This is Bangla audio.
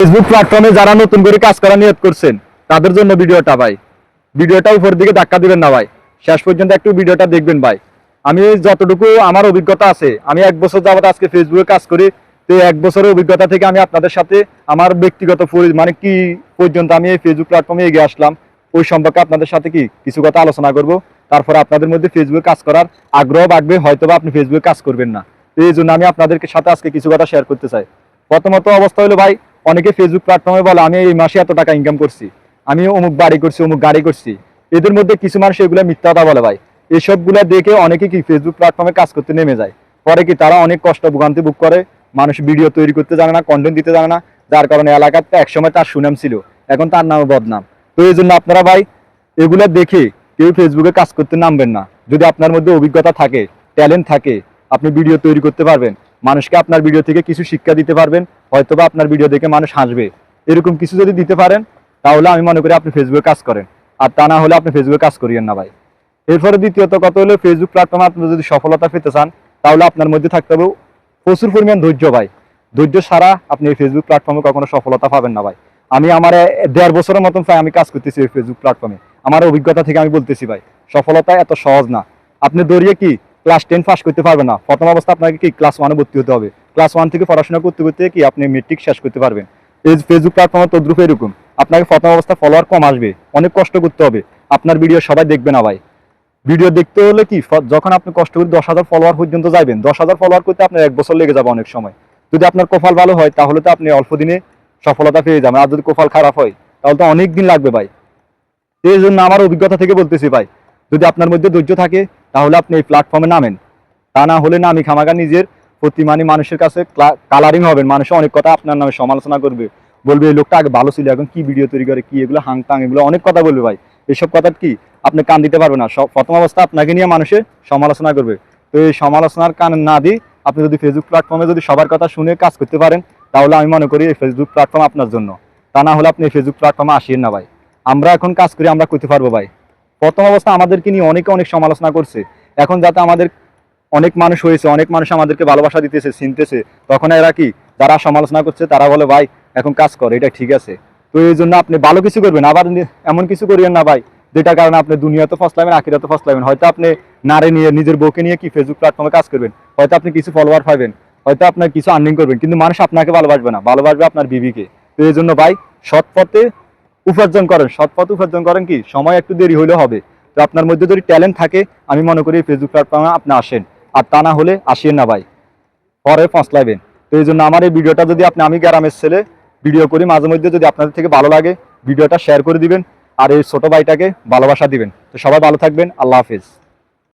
ফেসবুক প্ল্যাটফর্মে যারা নতুন করে কাজ করা নিয়ত করছেন, তাদের জন্য ভিডিওটা ভাই। ভিডিওটা উপর দিকে ধাক্কা দিবেন না ভাই। শেষ পর্যন্ত একটু ভিডিওটা দেখবেন ভাই। আমি যতটুকু আমার অভিজ্ঞতা আছে, আমি এক বছর যাবত আজকে ফেসবুকে কাজ করি, তো এক বছরের অভিজ্ঞতা থেকে আমি আপনাদের সাথে আমার ব্যক্তিগত মানে কি পর্যন্ত আমি এই ফেসবুক প্ল্যাটফর্মে এগিয়ে আসলাম, ওই সম্পর্কে আপনাদের সাথে কি কিছু কথা আলোচনা করব। তারপর আপনাদের মধ্যে ফেসবুকে কাজ করার আগ্রহ বাড়বে হয়তো বা আপনি ফেসবুকে কাজ করবেন না। তো এই জন্য আমি আপনাদেরকে সাথে আজকে কিছু কথা শেয়ার করতে চাই। প্রথমত অবস্থা হলো ভাই অনেকে ফেসবুক প্ল্যাটফর্মে বলে, আমি এই মাসে এত টাকা ইনকাম করছি। আমি অমুক বাড়ি করছি, অমুক গাড়ি করছি। এদের মধ্যে কিছু মানুষ এগুলো মিথ্যা বলে ভাই। এসবগুলা দেখে অনেকে কি ফেসবুক প্ল্যাটফর্মে কাজ করতে নেমে যায়। পরে কি তারা অনেক কষ্ট ভোগান্তি বুক করে, মানুষ ভিডিও তৈরি করতে জানে না কন্টেন্ট দিতে জানে না, যার কারণে এলাকাতে একসময় তার সুনাম ছিল, এখন তার নামে বদনাম। তো এই জন্য আপনারা ভাই, এগুলো দেখে কেউ ফেসবুকে কাজ করতে নামবেন না। যদি আপনার মধ্যে অভিজ্ঞতা থাকে ট্যালেন্ট থাকে, আপনি ভিডিও তৈরি করতে পারবেন। মানুষকে আপনার ভিডিও থেকে কিছু শিক্ষা দিতে পারবেন, হয়তোবা আপনার ভিডিও দেখে মানুষ হাসবে। এরকম কিছু যদি দিতে পারেন, তাহলে আমি মনে করি আপনি ফেসবুকে কাজ করেন। আর তা না হলে আপনি ফেসবুকে কাজ করিয়েন না ভাই। এরপরে দ্বিতীয়ত কত হলো ফেসবুক প্ল্যাটফর্মে আপনি যদি সফলতা পেতে চান, তাহলে আপনার মধ্যে থাকতে হবে প্রচুর পরিমাণ ধৈর্য ভাই। ধৈর্য ছাড়া আপনি এই ফেসবুক প্ল্যাটফর্মে কখনো সফলতা পাবেন না ভাই। আমি আমার দেড় বছরের মতন প্রায় আমি কাজ করতেছি এই ফেসবুক প্ল্যাটফর্মে আমার অভিজ্ঞতা থেকে আমি বলতেছি ভাই, সফলতা এত সহজ না। আপনি দৌড়িয়ে কি ক্লাস টেন পাস করতে পারবেন না। প্রথম অবস্থা আপনাকে কি ক্লাস ওয়ানে ভর্তি হতে হবে? ক্লাস ওয়ান থেকে পড়াশোনা করতে করতে কি আপনি মেট্রিক শেষ করতে পারবেন। ফেসবুক প্ল্যাটফর্মে তদ্রুপ এরকম। আপনাকে প্রথম অবস্থা ফলোয়ার কম আসবে। অনেক কষ্ট করতে হবে। আপনার ভিডিও সবাই দেখবে না ভাই। ভিডিও দেখতে হলে কি যখন আপনি কষ্ট করে দশ হাজার ফলোয়ার পর্যন্ত যাবেন দশ হাজার ফলোয়ার করতে আপনার এক বছর লেগে যাবে অনেক সময়। যদি আপনার কপাল ভালো হয়, তাহলে তো আপনি অল্প দিনে সফলতা পেয়ে যাবেন। আর যদি কপাল খারাপ হয়, তাহলে তো অনেক দিন লাগবে ভাই। এই জন্য আমার অভিজ্ঞতা থেকে বলতেছি ভাই, যদি আপনার মধ্যে ধৈর্য থাকে তাহলে আপনি এই প্ল্যাটফর্মে নামেন। তা না হলে না আমি খামাকা নিজের প্রতি মানে মানুষের কাছে কালারিং হবেন। মানুষ অনেক কথা আপনার নামে সমালোচনা করবে। বলবে, এই লোকটা আগে ভালো ছিল, এখন কি ভিডিও তৈরি করে, কি এগুলো হাংতাং এগুলো অনেক কথা বলবে ভাই। এসব কথা কি আপনি কান দিতে পারবেন না। সব প্রথম অবস্থা আপনাকে নিয়ে মানুষের সমালোচনা করবে। তো এই সমালোচনার কান না দিয়ে আপনি যদি ফেসবুক প্ল্যাটফর্মে যদি সবার কথা শুনে কাজ করতে পারেন, তাহলে আমি মনে করি এই ফেসবুক প্ল্যাটফর্ম আপনার জন্য। তা না হলে আপনি ফেসবুক প্ল্যাটফর্মে আসিয়েন না ভাই। আমরা এখন কাজ করি, আমরা করতে পারব ভাই। প্রথম অবস্থা আমাদেরকে নিয়ে অনেকে অনেক সমালোচনা করছে। এখন যাতে আমাদের অনেক মানুষ হয়েছে, অনেক মানুষ আমাদেরকে ভালোবাসা দিতেছে, চিনতেছে, তখন এরা কি? যারা সমালোচনা করছে, তারা বলে, ভাই, এখন কাজ করে, এটা ঠিক আছে। তো এই জন্য আপনি ভালো কিছু করবেন, আবার এমন কিছু করিয়েন না, ভাই, যেটার কারণে আপনি দুনিয়াতে ফসলাবেন আখিরাতে ফসলাবেন হয়তো আপনি নারে নিয়ে, নিজের বউকে নিয়ে কি ফেসবুক প্ল্যাটফর্মে কাজ করবেন? হয়তো আপনি কিছু ফলোয়ার পাবেন, হয়তো আপনার কিছু আর্নিং করবেন, কিন্তু মানুষ আপনাকে ভালোবাসবে না, ভালোবাসবে আপনার বিবিকে। তো এই জন্য, ভাই, সৎ পথে উপার্জন করেন সৎ পথ উপার্জন করেন কি? সময় একটু দেরি হলে হবে। তো আপনার মধ্যে যদি ট্যালেন্ট থাকে, আমি মনে করি ফেসবুক প্ল্যাটফর্মে আপনি আসেন। আর তা না হলে আসিয়ে না ভাই। পরে ফসলাইবেন তো এই জন্য আমার এই ভিডিওটা যদি আপনি, আমি গ্রামের ছেলে ভিডিও করি, মাঝে মধ্যে যদি আপনাদের থেকে ভালো লাগে, ভিডিওটা শেয়ার করে দিবেন। আর এই ছোটো ভাইটাকে ভালোবাসা দিবেন। তো সবাই ভালো থাকবেন। আল্লাহ হাফিজ।